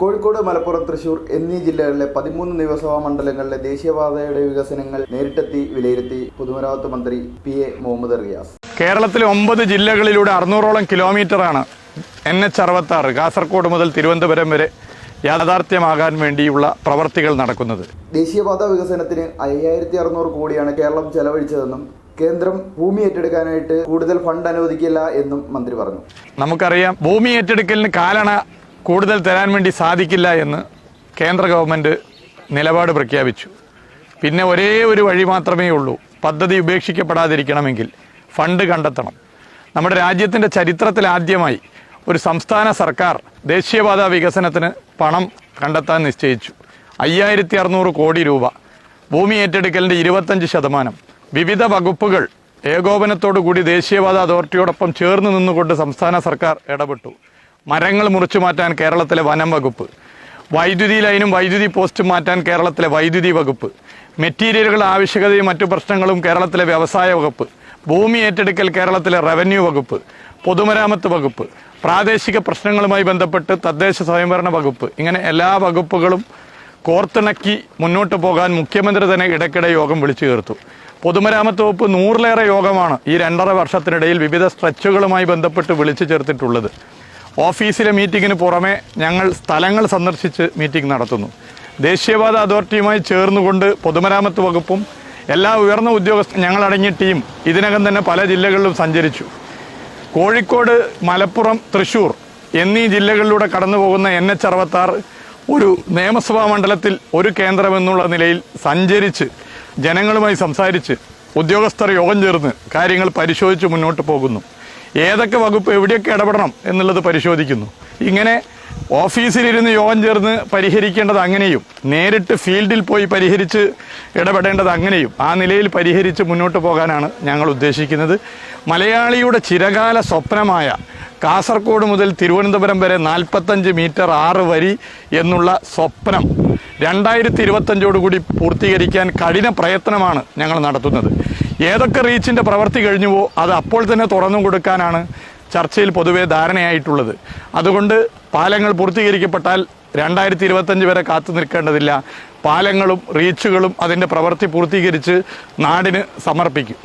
കോഴിക്കോട് മലപ്പുറം തൃശൂർ എന്നീ ജില്ലകളിലെ പതിമൂന്ന് നിയമസഭാ മണ്ഡലങ്ങളിലെ ദേശീയപാതയുടെ വികസനങ്ങൾ നേരിട്ടെത്തി വിലയിരുത്തി പൊതുമരാമത്ത് മന്ത്രി പി എ മുഹമ്മദ് റിയാസ്. കേരളത്തിലെ ഒമ്പത് ജില്ലകളിലൂടെ അറുന്നൂറോളം കിലോമീറ്ററാണ് എൻ എച്ച് അറുപത്തി കാസർകോട് കാസർഗോഡ് മുതൽ തിരുവനന്തപുരം വരെ യാഥാർത്ഥ്യമാകാൻ വേണ്ടിയുള്ള പ്രവർത്തികൾ നടക്കുന്നത്. ദേശീയപാത വികസനത്തിന് അയ്യായിരത്തി അറുന്നൂറ് കോടിയാണ് കേരളം ചെലവഴിച്ചതെന്നും കേന്ദ്രം ഭൂമി ഏറ്റെടുക്കാനായിട്ട് കൂടുതൽ ഫണ്ട് അനുവദിക്കില്ല എന്നും മന്ത്രി പറഞ്ഞു. നമുക്കറിയാം ഭൂമി ഏറ്റെടുക്കലിന് കാലണ കൂടുതൽ തരാൻ വേണ്ടി സാധിക്കില്ല എന്ന് കേന്ദ്ര ഗവൺമെന്റ് നിലപാട് പ്രഖ്യാപിച്ചു. പിന്നെ ഒരേ ഒരു വഴി മാത്രമേ ഉള്ളൂ. പദ്ധതി ഉപേക്ഷിക്കപ്പെടാതിരിക്കണമെങ്കിൽ ഫണ്ട് കണ്ടെത്തണം. നമ്മുടെ രാജ്യത്തിന്റെ ചരിത്രത്തിൽ ആദ്യമായി ഒരു സംസ്ഥാന സർക്കാർ ദേശീയപാത വികസനത്തിന് പണം കണ്ടെത്താൻ നിശ്ചയിച്ചു. അയ്യായിരത്തി അറുന്നൂറ് കോടി രൂപ. ഭൂമി ഏറ്റെടുക്കലിന്റെ ഇരുപത്തഞ്ച് ശതമാനം. വിവിധ വകുപ്പുകൾ ഏകോപനത്തോടു കൂടി ദേശീയപാത അതോറിറ്റിയോടൊപ്പം ചേർന്ന് നിന്നുകൊണ്ട് സംസ്ഥാന സർക്കാർ ഇടപെട്ടു. മരങ്ങൾ മുറിച്ചു മാറ്റാൻ കേരളത്തിലെ വനം വകുപ്പ്. വൈദ്യുതി ലൈനും വൈദ്യുതി പോസ്റ്റും മാറ്റാൻ കേരളത്തിലെ വൈദ്യുതി വകുപ്പ്. മെറ്റീരിയലുകൾ ആവശ്യകതയും മറ്റു പ്രശ്നങ്ങളും കേരളത്തിലെ വ്യവസായ വകുപ്പ്. ഭൂമി ഏറ്റെടുക്കൽ കേരളത്തിലെ റവന്യൂ വകുപ്പ്. പൊതുമരാമത്ത് വകുപ്പ്. പ്രാദേശിക പ്രശ്നങ്ങളുമായി ബന്ധപ്പെട്ട് തദ്ദേശ സ്വയംഭരണ വകുപ്പ്. ഇങ്ങനെ എല്ലാ വകുപ്പുകളും കോർത്തിണക്കി മുന്നോട്ട് പോകാൻ മുഖ്യമന്ത്രി തന്നെ ഇടയ്ക്കിടെ യോഗം വിളിച്ചു ചേർത്തു. പൊതുമരാമത്ത് വകുപ്പ് നൂറിലേറെ യോഗമാണ് ഈ രണ്ടര വർഷത്തിനിടയിൽ വിവിധ സ്ട്രെച്ചുകളുമായി ബന്ധപ്പെട്ട് വിളിച്ചു ചേർത്തിട്ടുള്ളത്. ഓഫീസിലെ മീറ്റിങ്ങിന് പുറമെ ഞങ്ങൾ സ്ഥലങ്ങൾ സന്ദർശിച്ച് മീറ്റിംഗ് നടത്തുന്നു. ദേശീയപാത അതോറിറ്റിയുമായി ചേർന്നുകൊണ്ട് പൊതുമരാമത്ത് വകുപ്പും എല്ലാ ഉയർന്ന ഉദ്യോഗസ്ഥ ഞങ്ങളടങ്ങിയ ടീം ഇതിനകം തന്നെ പല ജില്ലകളിലും സഞ്ചരിച്ചു. കോഴിക്കോട് മലപ്പുറം തൃശൂർ എന്നീ ജില്ലകളിലൂടെ കടന്നു പോകുന്ന എൻ എച്ച് അറുപത്താറ് ഒരു നിയമസഭാ മണ്ഡലത്തിൽ ഒരു കേന്ദ്രമെന്നുള്ള നിലയിൽ സഞ്ചരിച്ച് ജനങ്ങളുമായി സംസാരിച്ച് ഉദ്യോഗസ്ഥർ യോഗം ചേർന്ന് കാര്യങ്ങൾ പരിശോധിച്ച് മുന്നോട്ട് പോകുന്നു. ഏതൊക്കെ വകുപ്പ് എവിടെയൊക്കെ ഇടപെടണം എന്നുള്ളത് പരിശോധിക്കുന്നു. ഇങ്ങനെ ഓഫീസിലിരുന്ന് യോഗം ചേർന്ന് പരിഹരിക്കേണ്ടത് അങ്ങനെയും നേരിട്ട് ഫീൽഡിൽ പോയി പരിഹരിച്ച് ഇടപെടേണ്ടത് അങ്ങനെയും ആ നിലയിൽ പരിഹരിച്ച് മുന്നോട്ട് പോകാനാണ് ഞങ്ങൾ ഉദ്ദേശിക്കുന്നത്. മലയാളിയുടെ ചിരകാല സ്വപ്നമായ കാസർഗോഡ് മുതൽ തിരുവനന്തപുരം വരെ നാൽപ്പത്തഞ്ച് മീറ്റർ ആറ് വരി എന്നുള്ള സ്വപ്നം രണ്ടായിരത്തി ഇരുപത്തഞ്ചോടുകൂടി പൂർത്തീകരിക്കാൻ കഠിന പ്രയത്നമാണ് ഞങ്ങൾ നടത്തുന്നത്. ഏതൊക്കെ റീച്ചിന്റെ പ്രവൃത്തി കഴിഞ്ഞുവോ അത് അപ്പോൾ തന്നെ തുറന്നു കൊടുക്കാനാണ് ചർച്ചയിൽ പൊതുവേ ധാരണയായിട്ടുള്ളത്. അതുകൊണ്ട് പാലങ്ങൾ പൂർത്തീകരിക്കപ്പെട്ടാൽ രണ്ടായിരത്തി ഇരുപത്തഞ്ച് വരെ കാത്തു നിൽക്കേണ്ടതില്ല. പാലങ്ങളും റീച്ചുകളും അതിന്റെ പ്രവൃത്തി പൂർത്തീകരിച്ച് നാടിന് സമർപ്പിക്കും.